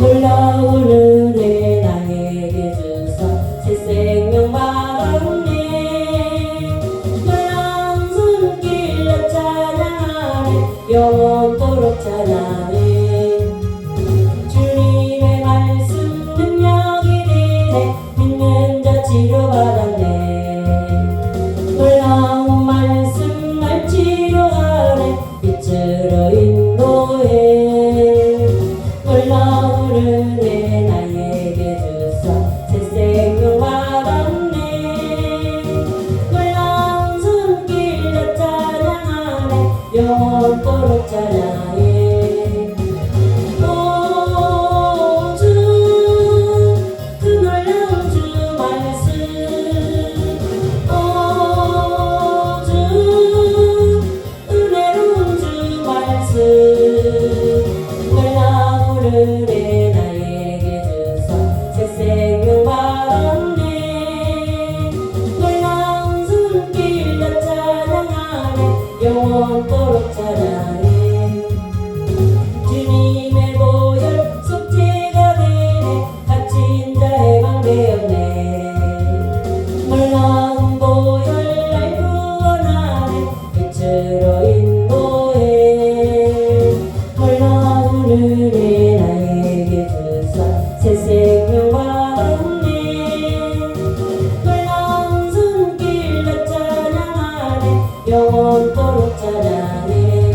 놀라운 은혜 나에게 주사 새 생명 받았네 놀라운 손길 나 찬양하네. 영원토록 찬양해. 주님의 말씀 능력이 되네. 믿는 자 치료 놀 영원토록 자라네 나네.